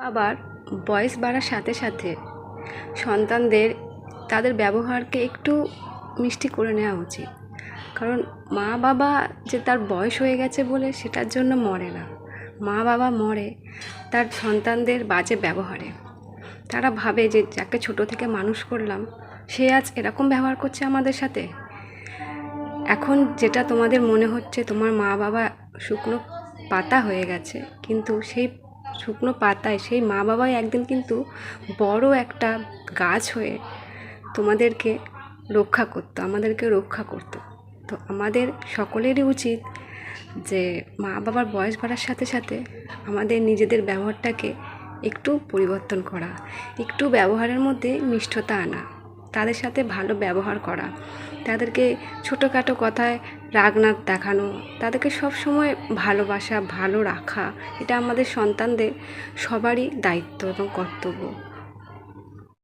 আবার বয়স বাড়ার সাথে সাথে সন্তানদের তাদের ব্যবহারকে একটু মিষ্টি করে নেওয়া উচিত। কারণ মা বাবা যে তার বয়স হয়ে গেছে বলে সেটার জন্য মরে না। মা বাবা মরে তার সন্তানদের বাজে ব্যবহারে। তারা ভাবে যে যাকে ছোটো থেকে মানুষ করলাম, সে আজ এরকম ব্যবহার করছে আমাদের সাথে। এখন যেটা তোমাদের মনে হচ্ছে, তোমার মা বাবা শুকনো পাতা হয়ে গেছে, কিন্তু সেই শুকনো পাতায়, সেই মা বাবাই একদিন কিন্তু বড় একটা গাছ হয়ে তোমাদেরকে রক্ষা করতো, আমাদেরকে রক্ষা করতো। তো আমাদের সকলেরই উচিত যে মা বাবার বয়স বাড়ার সাথে সাথে আমাদের নিজেদের ব্যবহারটাকে একটু পরিবর্তন করা, একটু ব্যবহারের মধ্যে মিষ্টতা আনা। তাদের সাথে ভালো ব্যবহার করা। তাদেরকে ছোটোখাটো কথায় রাগ না দেখানো, তাদেরকে সব সময় ভালোবাসা, ভালো রাখা, এটা আমাদের সন্তানদের সবারই দায়িত্ব এবং কর্তব্য।